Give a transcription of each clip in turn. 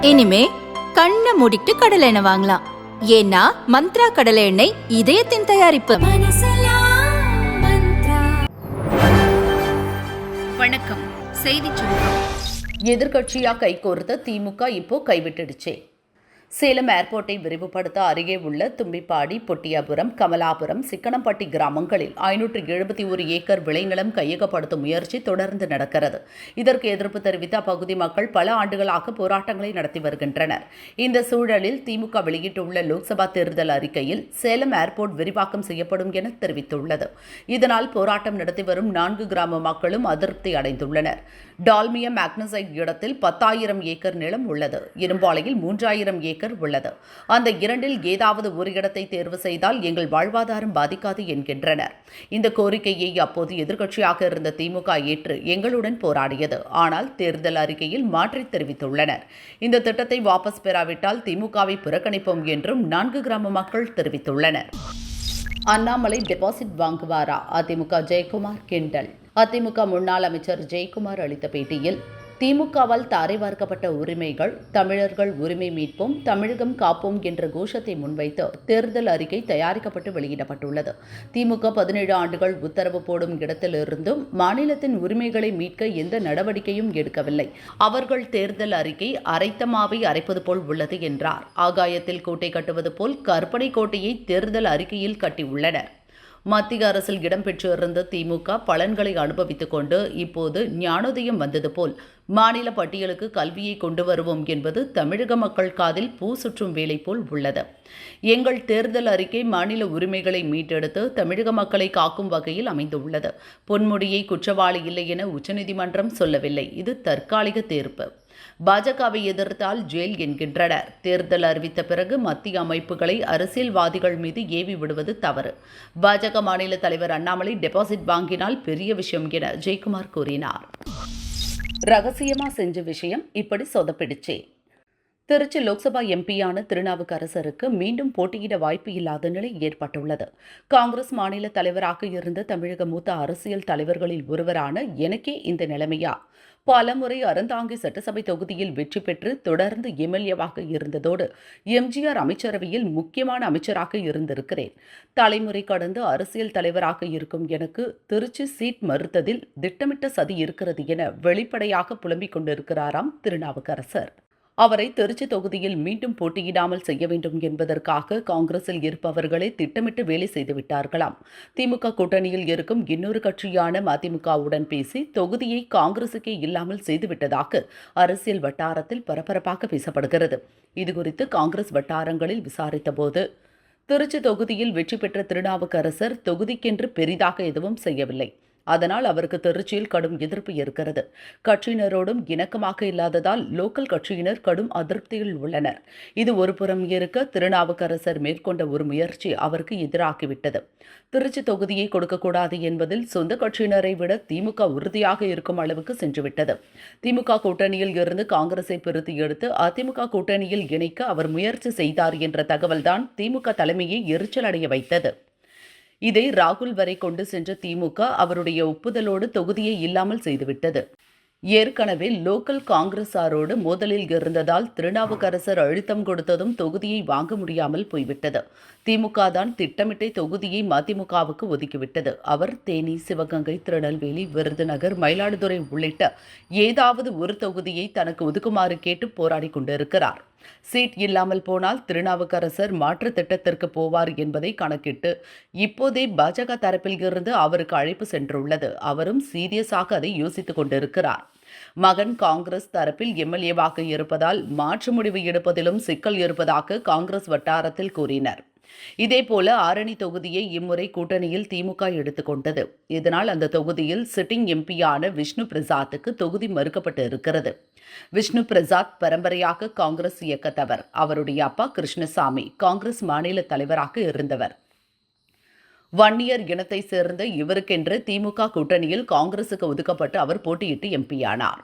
இனிமே கண்ணை மூடிட்டு கடலை எண்ணெய் வாங்கலாம். ஏன்னா மந்த்ரா கடலை எண்ணெய் இதயத்தின் தயாரிப்பு. வணக்கம். செய்திச் சுருக்கம் எதிர்க்கட்சியா கைகோர்த்த திமுக இப்போ கைவிட்டுடுச்சே. சேலம் ஏர்போர்ட்டை விரிவுபடுத்த அருகே உள்ள தும்பிப்பாடி பொட்டியாபுரம் கமலாபுரம் சிக்கனம்பட்டி கிராமங்களில் ஐநூற்று எழுபத்தி ஒரு ஏக்கர் விளைநிலம் கையகப்படுத்தும் முயற்சி தொடர்ந்து நடக்கிறது. இதற்கு எதிர்ப்பு தெரிவித்து அப்பகுதி மக்கள் பல ஆண்டுகளாக போராட்டங்களை நடத்தி வருகின்றனர். இந்த சூழலில் திமுக வெளியிட்டுள்ள லோக்சபா தேர்தல் அறிக்கையில் சேலம் ஏர்போர்ட் விரிவாக்கம் செய்யப்படும் என தெரிவித்துள்ளது. இதனால் போராட்டம் நடத்தி வரும் நான்கு கிராம மக்களும் அதிருப்தி அடைந்துள்ளனர். டால்மியா மேக்னசைட் இடத்தில் பத்தாயிரம் ஏக்கர் நிலம் உள்ளது. இரும்பாலையில் மூன்றாயிரம் ஏக்கர் உள்ளது. அந்த இரண்டில் ஏதாவது ஒரு இடத்தை தேர்வு செய்தால் எங்கள் வாழ்வாதாரம் பாதிக்காது என்கின்றனர். இந்த கோரிக்கையை அப்போது எதிர்க்கட்சியாக இருந்த திமுக ஏற்று எங்களுடன் போராடியது. ஆனால் தேர்தல் அறிக்கையில் மாற்றி தெரிவித்துள்ளனர். இந்த திட்டத்தை வாபஸ் பெறாவிட்டால் திமுகவை புறக்கணிப்போம் என்றும் நான்கு கிராம மக்கள் தெரிவித்துள்ளனர். அண்ணாமலை டெபாசிட் வாங்குவாரா? அதிமுக ஜெயக்குமார் கிண்டல். அதிமுக முன்னாள் அமைச்சர் ஜெயக்குமார் அளித்த பேட்டியில் திமுகவால் தாரை வார்க்கப்பட்ட உரிமைகள் தமிழர்கள் உரிமை மீட்போம் தமிழகம் காப்போம் என்ற கோஷத்தை முன்வைத்து தேர்தல் அறிக்கை தயாரிக்கப்பட்டு வெளியிடப்பட்டுள்ளது. திமுக பதினேழு ஆண்டுகள் உத்தரவு போடும் இடத்திலிருந்தும் மாநிலத்தின் உரிமைகளை மீட்க எந்த நடவடிக்கையும் எடுக்கவில்லை. அவர்கள் தேர்தல் அறிக்கை அரைத்தமாவை அரைப்பது போல் உள்ளது என்றார். ஆகாயத்தில் கோட்டை கட்டுவது போல் கற்பனை கோட்டையை தேர்தல் அறிக்கையில் கட்டியுள்ளனர். மத்திய அரசில் இடம்பெற்றிருந்த திமுக பலன்களை அனுபவித்துக் கொண்டு இப்போது ஞானோதயம் வந்தது போல் மாநில பட்டியலுக்கு கல்வியை கொண்டு வருவோம் என்பது தமிழக மக்கள் காதில் பூ சுற்றும் வேலை போல் உள்ளது. எங்கள் தேர்தல் அறிக்கை மாநில உரிமைகளை மீட்டெடுத்து தமிழக மக்களை காக்கும் வகையில் அமைந்துள்ளது. பொன்முடியை குற்றவாளி இல்லை என உச்சநீதிமன்றம் சொல்லவில்லை. இது தற்காலிக தீர்ப்பு. பாஜகவை எதிர்த்தால் ஜெயில் என்கின்றனர். தேர்தல் அறிவித்த பிறகு மத்திய அமைப்புகளை அரசியல்வாதிகள் மீது ஏவி விடுவது தவறு. பாஜக மாநில தலைவர் அண்ணாமலை டெபாசிட் வாங்கினால் பெரிய விஷயம் என ஜெயக்குமார் கூறினார். ரகசியமாக செஞ்ச விஷயம் இப்படி சொதப்பிடுச்சே. திருச்சி லோக்சபா எம்பியான திருநாவுக்கரசருக்கு மீண்டும் போட்டியிட வாய்ப்பு இல்லாத நிலை ஏற்பட்டுள்ளது. காங்கிரஸ் மாநில தலைவராக இருந்த தமிழக மூத்த அரசியல் தலைவர்களில் ஒருவரான எனக்கே இந்த நிலைமையா? பலமுறை அறந்தாங்கி சட்டசபை தொகுதியில் வெற்றி பெற்று தொடர்ந்து எம்எல்ஏவாக இருந்ததோடு எம்ஜிஆர் அமைச்சரவையில் முக்கியமான அமைச்சராக இருந்திருக்கிறேன். தலைமுறை கடந்து அரசியல் தலைவராக இருக்கும் எனக்கு திருச்சி சீட் மறுத்ததில் திட்டமிட்ட சதி இருக்கிறது என வெளிப்படையாக புலம்பிக் கொண்டிருக்கிறாராம் திருநாவுக்கரசர். அவரை திருச்சி தொகுதியில் மீண்டும் போட்டியிடாமல் செய்ய வேண்டும் என்பதற்காக காங்கிரஸில் இருப்பவர்களே திட்டமிட்டு வேலை செய்து விட்டார்களாம். திமுக கூட்டணியில் இருக்கும் இன்னொரு கட்சியான மதிமுகவுடன் பேசி தொகுதியை காங்கிரசுக்கே இல்லாமல் செய்துவிட்டதாக அரசியல் வட்டாரத்தில் பரபரப்பாக பேசப்படுகிறது இதுகுறித்து காங்கிரஸ் வட்டாரங்களில் விசாரித்தபோது திருச்சி தொகுதியில் வெற்றி பெற்ற திருநாவுக்கரசர் தொகுதிக்கென்று பெரிதாக எதுவும் செய்யவில்லை. அதனால் அவருக்கு திருச்சியில் கடும் எதிர்ப்பு இருக்கிறது கட்சியினரோடும் இணக்கமாக இல்லாததால் லோக்கல் கட்சியினர் கடும் அதிருப்தியில் உள்ளனர். இது ஒருபுறம் இருக்க திருநாவுக்கரசர் மேற்கொண்ட ஒரு முயற்சி அவருக்கு எதிராகிவிட்டது. திருச்சி தொகுதியை கொடுக்கக்கூடாது என்பதில் சொந்த கட்சியினரை விட திமுக உறுதியாக இருக்கும் அளவுக்கு சென்றுவிட்டது. திமுக கூட்டணியில் இருந்து காங்கிரஸை பிரித்து எடுத்து அதிமுக கூட்டணியில் இணைக்க அவர் முயற்சி செய்தார் என்ற தகவல்தான் திமுக தலைமையை எரிச்சல் அடைய வைத்தது. இதை ராகுல் வரை கொண்டு சென்ற திமுக அவருடைய ஒப்புதலோடு தொகுதியை இல்லாமல் செய்துவிட்டது. ஏற்கனவே லோக்கல் காங்கிரசாரோடு மோதலில் இருந்ததால் திருநாவுக்கரசர் அழுத்தம் கொடுத்ததும் தொகுதியை வாங்க முடியாமல் போய்விட்டது. திமுக தான் திட்டமிட்டே தொகுதியை மதிமுகவுக்கு ஒதுக்கிவிட்டது. அவர் தேனி சிவகங்கை திருநெல்வேலி விருதுநகர் மயிலாடுதுறை உள்ளிட்ட ஏதாவது ஒரு தொகுதியை தனக்கு ஒதுக்குமாறு கேட்டு போராடி கொண்டிருக்கிறார். சீட் இல்லாமல் போனால் திருநாவுக்கரசர் மாற்று திட்டத்திற்கு போவார் என்பதை கணக்கிட்டு இப்போதே பாஜக தரப்பில் இருந்து அவருக்கு அழைப்பு சென்றுள்ளது. அவரும் சீரியஸாக அதை யோசித்துக் கொண்டிருக்கிறார். மகன் காங்கிரஸ் தரப்பில் எம்எல்ஏவாக இருப்பதால் மாற்று முடிவு எடுப்பதிலும் சிக்கல் இருப்பதாக காங்கிரஸ் வட்டாரத்தில் கூறினர். இதேபோல ஆரணி தொகுதியை இம்முறை கூட்டணியில் திமுக எடுத்துக்கொண்டது. இதனால் அந்த தொகுதியில் சிட்டிங் எம்பியான விஷ்ணு பிரசாத்துக்கு தொகுதி மறுக்கப்பட்டு இருக்கிறது. விஷ்ணு பிரசாத் பரம்பரையாக காங்கிரஸ் இயக்கத்தவர். அவருடைய அப்பா கிருஷ்ணசாமி காங்கிரஸ் மாநில தலைவராக இருந்தவர். வன்னியர் இனத்தைச் சேர்ந்த இவருக்கென்று திமுக கூட்டணியில் காங்கிரசுக்கு ஒதுக்கப்பட்டு அவர் போட்டியிட்டு எம்பியானார்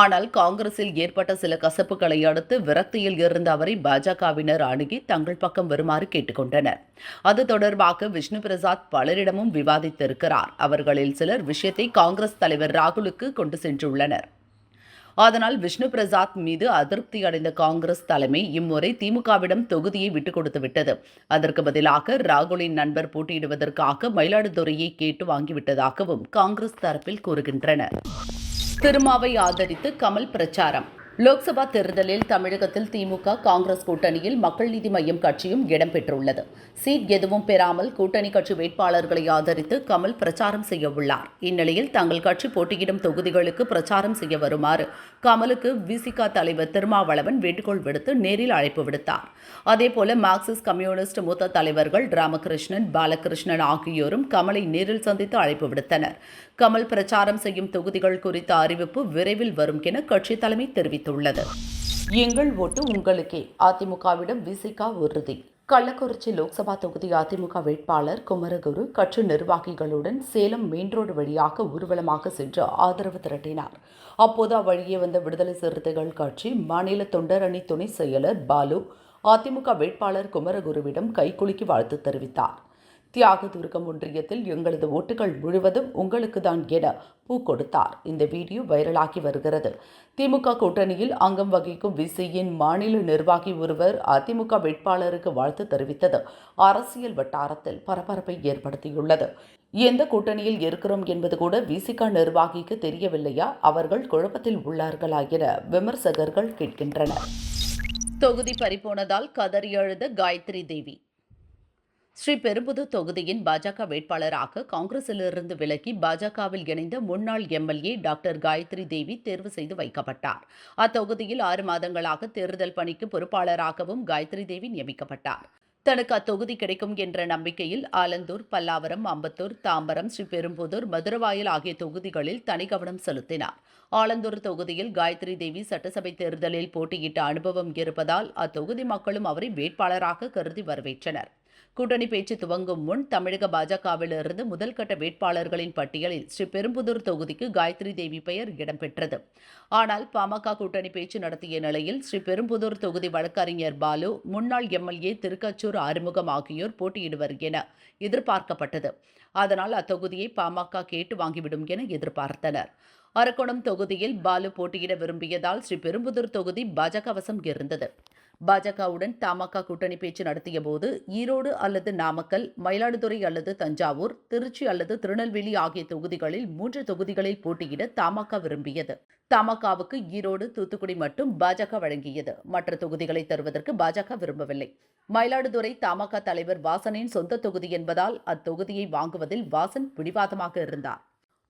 ஆனால் காங்கிரஸில் ஏற்பட்ட சில கசப்புகளை அடுத்து விரக்தியில் இருந்த அவரை பாஜகவினர் அணுகி தங்கள் பக்கம் வருமாறு கேட்டுக்கொண்டனர். அது தொடர்பாக விஷ்ணு பிரசாத் பலரிடமும் விவாதித்திருக்கிறார். அவர்களில் சிலர் விஷயத்தை காங்கிரஸ் தலைவர் ராகுலுக்கு கொண்டு சென்றுள்ளனர். அதனால் விஷ்ணு பிரசாத் மீது அதிருப்தி அடைந்த காங்கிரஸ் தலைமை இம்முறை திமுகவிடம் தொகுதியை விட்டுக் கொடுத்து விட்டது. அதற்கு பதிலாக ராகுலின் நண்பர் போட்டியிடுவதற்காக மயிலாடுதுறையை கேட்டு வாங்கிவிட்டதாகவும் காங்கிரஸ் தரப்பில் கூறுகின்றனர். திருமாவை ஆதரித்து கமல் பிரச்சாரம். லோக்சபா தேர்தலில் தமிழகத்தில் திமுக காங்கிரஸ் கூட்டணியில் மக்கள் நீதி மய்யம் கட்சியும் இடம்பெற்றுள்ளது சீட் எதுவும் பெறாமல் கூட்டணி கட்சி வேட்பாளர்களை ஆதரித்து கமல் பிரச்சாரம் செய்ய உள்ளார். இந்நிலையில் தங்கள் கட்சி போட்டியிடும் தொகுதிகளுக்கு பிரச்சாரம் செய்ய வருமாறு கமலுக்கு விசிகா தலைவர் திருமாவளவன் வேண்டுகோள் விடுத்து நேரில் அழைப்பு விடுத்தார். அதேபோல மார்க்சிஸ்ட் கம்யூனிஸ்ட் மூத்த தலைவர்கள் ராமகிருஷ்ணன் பாலகிருஷ்ணன் ஆகியோரும் கமலை நேரில் சந்தித்து அழைப்பு விடுத்தனர். கமல் பிரச்சாரம் செய்யும் தொகுதிகள் குறித்த அறிவிப்பு விரைவில் வரும் என கட்சி தலைமை தெரிவித்தார் தெரிவித்துள்ளது. எங்கள் ஓட்டு உங்களுக்கே. அதிமுகவிடம் விசிகா உறுதி. கள்ளக்குறிச்சி லோக்சபா தொகுதி அதிமுக வேட்பாளர் குமரகுரு கட்சி நிர்வாகிகளுடன் சேலம் மெயின் ரோடு வழியாக ஊர்வலமாக சென்று ஆதரவு திரட்டினார். அப்போது அவ்வழியே வந்த விடுதலை சிறுத்தைகள் கட்சி மாநில தொண்டரணி துணை செயலர் பாலு அதிமுக வேட்பாளர் குமரகுருவிடம் கைகுலுக்கி வாழ்த்து தெரிவித்தார். தியாக துர்க்கம் ஒன்றியத்தில் எங்களது ஓட்டுகள் முழுவதும் உங்களுக்கு தான் என பூ கொடுத்தார். இந்த வீடியோ வைரலாகி வருகிறது. திமுக கூட்டணியில் அங்கம் வகிக்கும் விசியின் மாநில நிர்வாகி ஒருவர் அதிமுக வேட்பாளருக்கு வாழ்த்து தெரிவித்தது. அரசியல் வட்டாரத்தில் பரபரப்பை ஏற்படுத்தியுள்ளது. எந்த கூட்டணியில் இருக்கிறோம் என்பது கூட விசிகா நிர்வாகிக்கு தெரியவில்லையா? அவர்கள் குழப்பத்தில் உள்ளார்களா என விமர்சகர்கள் கேட்கின்றனர். தொகுதி பறிபோனதால் கதறி அழுத காயத்ரி தேவி. ஸ்ரீ பெரும்புதூர் தொகுதியின் பாஜக வேட்பாளராக காங்கிரசிலிருந்து விலகி பாஜகவில் இணைந்த முன்னாள் எம்எல்ஏ டாக்டர் காயத்ரி தேவி தேர்வு செய்து வைக்கப்பட்டார். அத்தொகுதியில் ஆறு மாதங்களாக தேர்தல் பணிக்கு பொறுப்பாளராகவும் காயத்ரி தேவி நியமிக்கப்பட்டார். தனக்கு அத்தொகுதி கிடைக்கும் என்ற நம்பிக்கையில் ஆலந்தூர் பல்லாவரம் அம்பத்தூர் தாம்பரம் ஸ்ரீபெரும்புதூர் மதுரவாயல் ஆகிய தொகுதிகளில் தனி கவனம் செலுத்தினார். ஆலந்தூர் தொகுதியில் காயத்ரி தேவி சட்டசபை தேர்தலில் போட்டியிட்ட அனுபவம் இருப்பதால் அத்தொகுதி மக்களும் அவரை வேட்பாளராக கருதி வரவேற்றனர். கூட்டணி பேச்சு துவங்கும் முன் தமிழக பாஜகவிலிருந்து முதல் கட்ட வேட்பாளர்களின் பட்டியலில் ஸ்ரீ பெரும்புதூர் தொகுதிக்கு காயத்ரி தேவி பெயர் இடம்பெற்றது. ஆனால் பாமக கூட்டணி பேச்சு நடத்திய நிலையில் ஸ்ரீ பெரும்புதூர் தொகுதி வழக்கறிஞர் பாலு முன்னாள் எம்எல்ஏ திருக்கச்சூர் ஆறுமுகம் ஆகியோர் போட்டியிடுவர் என எதிர்பார்க்கப்பட்டது. அதனால் அத்தொகுதியை பாமக கேட்டு வாங்கிவிடும் என எதிர்பார்த்தனர். அரக்கோணம் தொகுதியில் பாலு போட்டியிட விரும்பியதால் ஸ்ரீ பெரும்புதூர் தொகுதி பாஜக வசம் இருந்தது. பாஜகவுடன் தமாக கூட்டணி பேச்சு நடத்திய போது ஈரோடு அல்லது நாமக்கல் மயிலாடுதுறை அல்லது தஞ்சாவூர் திருச்சி அல்லது திருநெல்வேலி ஆகிய தொகுதிகளில் மூன்று தொகுதிகளில் போட்டியிட தமாக விரும்பியது. தமாகாவுக்கு ஈரோடு தூத்துக்குடி மட்டும் பாஜக வழங்கியது. மற்ற தொகுதிகளை தருவதற்கு பாஜக விரும்பவில்லை. மயிலாடுதுறை தமாக தலைவர் வாசனின் சொந்த தொகுதி என்பதால் அத்தொகுதியை வாங்குவதில் வாசன் பிடிவாதமாக இருந்தார்.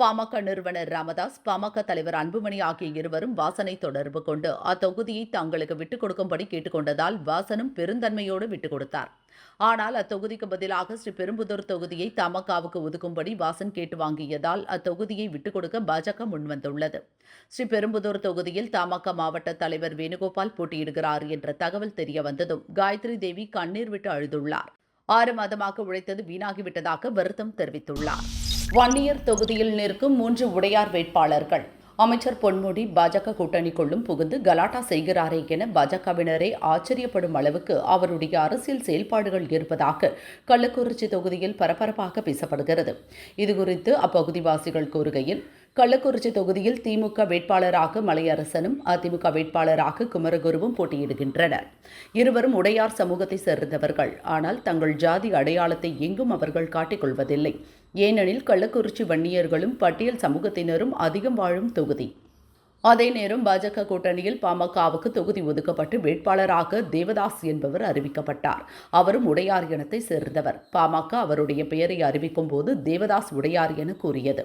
பாமக நிறுவனர் ராமதாஸ் பாமக தலைவர் அன்புமணி ஆகிய இருவரும் வாசனை தொடர்பு கொண்டு அத்தொகுதியை தங்களுக்கு விட்டுக் கொடுக்கும்படி கேட்டுக்கொண்டதால் வாசனும் பெருந்தன்மையோடு விட்டுக் கொடுத்தார். ஆனால் அத்தொகுதிக்கு பதிலாக ஸ்ரீ பெரும்புதூர் தொகுதியை தமகவுக்கு ஒதுக்கும்படி வாசன் கேட்டு வாங்கியதால் அத்தொகுதியை விட்டுக் கொடுக்க பாஜக முன்வந்துள்ளது. ஸ்ரீ பெரும்புதூர் தொகுதியில் தமக மாவட்ட தலைவர் வேணுகோபால் போட்டியிடுகிறார் என்ற தகவல் தெரிய வந்ததும் காயத்ரி தேவி கண்ணீர் விட்டு அழுதுள்ளார். ஆறு மாதமாக உழைத்தது வீணாகிவிட்டதாக வருத்தம் தெரிவித்துள்ளார். வன்னியர் தொகுதியில் நிற்கும் மூன்று உடையார் வேட்பாளர்கள். அமைச்சர் பொன்முடி பாஜக கூட்டணிக்குள்ளும் புகுந்து கலாட்டா செய்கிறாரே என பாஜகவினரே ஆச்சரியப்படும் அளவுக்கு அவருடைய அரசியல் செயல்பாடுகள் இருப்பதாக கள்ளக்குறிச்சி தொகுதியில் பரபரப்பாக பேசப்படுகிறது. இதுகுறித்து அப்பகுதிவாசிகள் கூறுகையில் கள்ளக்குறிச்சி தொகுதியில் திமுக வேட்பாளராக மலையரசனும் அதிமுக வேட்பாளராக குமரகுருவும் போட்டியிடுகின்றனர். இருவரும் உடையார் சமூகத்தை சேர்ந்தவர்கள். ஆனால் தங்கள் ஜாதி அடையாளத்தை எங்கும் அவர்கள் காட்டிக்கொள்வதில்லை ஏனெனில் கள்ளக்குறிச்சி வன்னியர்களும் பட்டியல் சமூகத்தினரும் அதிகம் வாழும் தொகுதி. அதே நேரம் பாஜக கூட்டணியில் பாமகவுக்கு தொகுதி ஒதுக்கப்பட்டு வேட்பாளராக தேவதாஸ் என்பவர் அறிவிக்கப்பட்டார். அவரும் உடையார் இனத்தை சேர்ந்தவர். பாமக அவருடைய பெயரை அறிவிக்கும் போது தேவதாஸ் உடையார் என கூறியது.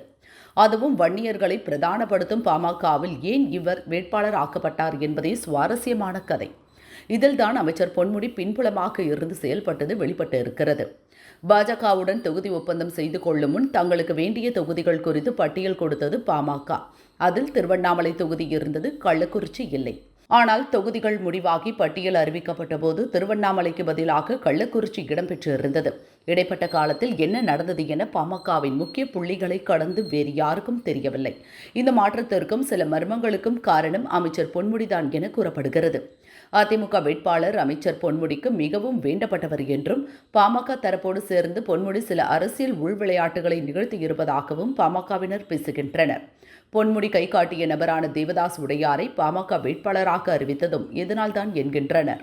அதுவும் வன்னியர்களை பிரதானப்படுத்தும் பாமகவில் ஏன் இவர் வேட்பாளர் ஆக்கப்பட்டார் என்பதே சுவாரஸ்யமான கதை. இதில்தான் அமைச்சர் பொன்முடி பின்புலமாக இருந்து செயல்பட்டது வெளிப்பட்டு இருக்கிறது. பாஜகவுடன் தொகுதி ஒப்பந்தம் செய்து கொள்ளும் முன் தங்களுக்கு வேண்டிய தொகுதிகள் குறித்து பட்டியல் கொடுத்தது பாமக. அதில் திருவண்ணாமலை தொகுதி இருந்தது கள்ளக்குறிச்சி இல்லை. ஆனால் தொகுதிகள் முடிவாகி பட்டியல் அறிவிக்கப்பட்ட போது திருவண்ணாமலைக்கு பதிலாக கள்ளக்குறிச்சி இடம்பெற்றிருந்தது. இடைப்பட்ட காலத்தில் என்ன நடந்தது என பாமகவின் முக்கிய புள்ளிகளை கடந்து வேறு யாருக்கும் தெரியவில்லை. இந்த மாற்றத்திற்கும் சில மர்மங்களுக்கும் காரணம் அமைச்சர் பொன்முடிதான் என கூறப்படுகிறது. அதிமுக வேட்பாளர் அமைச்சர் பொன்முடிக்கு மிகவும் வேண்டப்பட்டவர் என்றும் பாமக தரப்போடு சேர்ந்து பொன்முடி சில அரசியல் உள்விளையாட்டுகளை நிகழ்த்தியிருப்பதாகவும் பாமகவினர் பேசுகின்றனர். பொன்முடி கை காட்டிய நபரான தேவதாஸ் உடையாரை பாமக வேட்பாளராக அறிவித்ததும் இதனால்தான் என்கின்றனர்.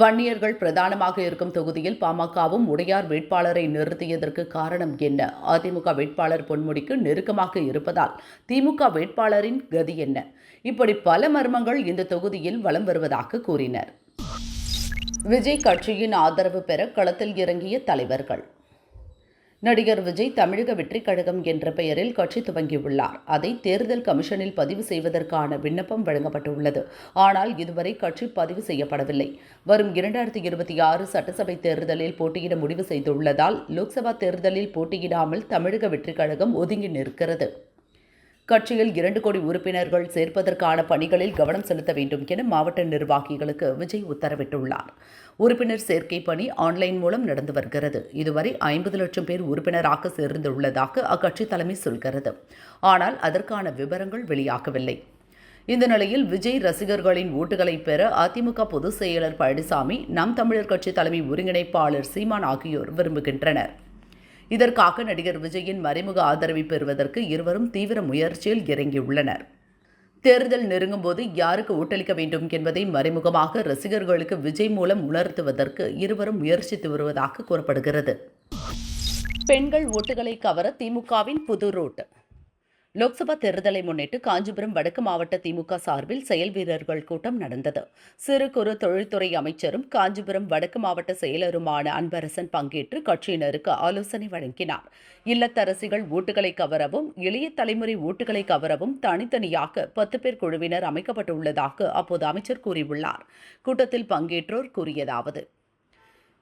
வன்னியர்கள் பிரதானமாக இருக்கும் தொகுதியில் பாமகவும் உடையார் வேட்பாளரை நிறுத்தியதற்கு காரணம் என்ன? அதிமுக வேட்பாளர் பொன்முடிக்கு நெருக்கமாக இருப்பதால் திமுக வேட்பாளரின் கதி என்ன? இப்படி பல மர்மங்கள் இந்த தொகுதியில் வலம் வருவதாக கூறினர். விஜய் கட்சியின் ஆதரவு பெற களத்தில் இறங்கிய தலைவர்கள். நடிகர் விஜய் தமிழக வெற்றிக் கழகம் என்ற பெயரில் கட்சி துவங்கியுள்ளார். அதை தேர்தல் கமிஷனில் பதிவு செய்வதற்கான விண்ணப்பம் வழங்கப்பட்டுள்ளது. ஆனால் இதுவரை கட்சி பதிவு செய்யப்படவில்லை. வரும் இரண்டாயிரத்தி இருபத்தி ஆறு சட்டசபை தேர்தலில் போட்டியிட முடிவு செய்துள்ளதால் லோக்சபா தேர்தலில் போட்டியிடாமல் தமிழக வெற்றிக் கழகம் ஒதுங்கி நிற்கிறது. கட்சியில் இரண்டு கோடி உறுப்பினர்கள் சேர்ப்பதற்கான பணிகளில் கவனம் செலுத்த வேண்டும் என மாவட்ட நிர்வாகிகளுக்கு விஜய் உத்தரவிட்டுள்ளார். உறுப்பினர் சேர்க்கை பணி ஆன்லைன் மூலம் நடந்து வருகிறது. இதுவரை ஐம்பது லட்சம் பேர் உறுப்பினராக சேர்ந்துள்ளதாக அக்கட்சி தலைமை சொல்கிறது. ஆனால் அதற்கான விவரங்கள் வெளியாகவில்லை. இந்த நிலையில் விஜய் ரசிகர்களின் ஓட்டுகளை பெற அதிமுக பொதுச் செயலர் பழனிசாமி நம் தமிழர் கட்சி தலைமை ஒருங்கிணைப்பாளர் சீமான் ஆகியோர் விரும்புகின்றனர். இதற்காக நடிகர் விஜயின் மறைமுக ஆதரவை பெறுவதற்கு இருவரும் தீவிர முயற்சியில் இறங்கியுள்ளனர். தேர்தல் நெருங்கும் போது யாருக்கு ஓட்டளிக்க வேண்டும் என்பதை மறைமுகமாக ரசிகர்களுக்கு விஜய் மூலம் உணர்த்துவதற்கு இருவரும் முயற்சித்து வருவதாக கூறப்படுகிறது. பெண்கள் ஓட்டுகளை கவர திமுகவின் புது ரூட் லோக்சபா தேர்தலை முன்னிட்டு காஞ்சிபுரம் வடக்கு மாவட்ட திமுக சார்பில் செயல் வீரர்கள் கூட்டம் நடந்தது. சிறு குறு தொழில்துறை அமைச்சரும் காஞ்சிபுரம் வடக்கு மாவட்ட செயலருமான அன்பரசன் பங்கேற்று கட்சியினருக்கு ஆலோசனை வழங்கினார். இல்லத்தரசிகள் ஓட்டுகளை கவரவும் இளைய தலைமுறை ஓட்டுகளை கவரவும் தனித்தனியாக பத்து பேர் குழுவினர் அமைக்கப்பட்டுள்ளதாக அப்போது அமைச்சர் கூறியுள்ளார். கூட்டத்தில் பங்கேற்றோர் கூறியதாவது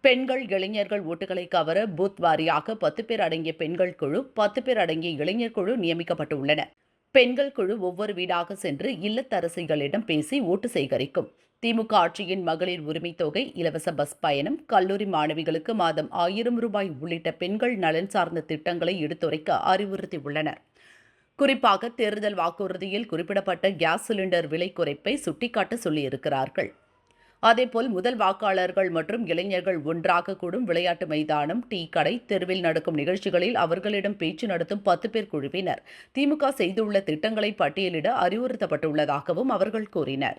பெண்கள் இளைஞர்கள் ஓட்டுகளை கவர பூத் வாரியாக பத்து பேர் அடங்கிய பெண்கள் குழு பத்து பேர் அடங்கிய இளைஞர் குழு நியமிக்கப்பட்டுள்ளன. பெண்கள் குழு ஒவ்வொரு வீடாக சென்று இல்லத்தரசிகளிடம் பேசி ஓட்டு சேகரிக்கும். திமுக ஆட்சியின் மகளிர் உரிமைத் தொகை இலவச பஸ் பயணம் கல்லூரி மாணவிகளுக்கு மாதம் ஆயிரம் ரூபாய் உள்ளிட்ட பெண்கள் நலன் சார்ந்த திட்டங்களை எடுத்துரைக்க அறிவுறுத்தியுள்ளனர். குறிப்பாக தேர்தல் வாக்குறுதியில் குறிப்பிடப்பட்ட கேஸ் சிலிண்டர் விலை குறைப்பை சுட்டிக்காட்ட சொல்லியிருக்கிறார்கள். அதேபோல் முதல் வாக்காளர்கள் மற்றும் இளைஞர்கள் ஒன்றாக கூடும் விளையாட்டு மைதானம் டீ கடை தெருவில் நடக்கும் நிகழ்ச்சிகளில் அவர்களிடம் பேச்சு நடத்தும் பத்து பேர் குழுவினர். திமுக செய்துள்ள திட்டங்களை பட்டியலிட அறிவுறுத்தப்பட்டுள்ளதாகவும் அவர்கள் கூறினர்.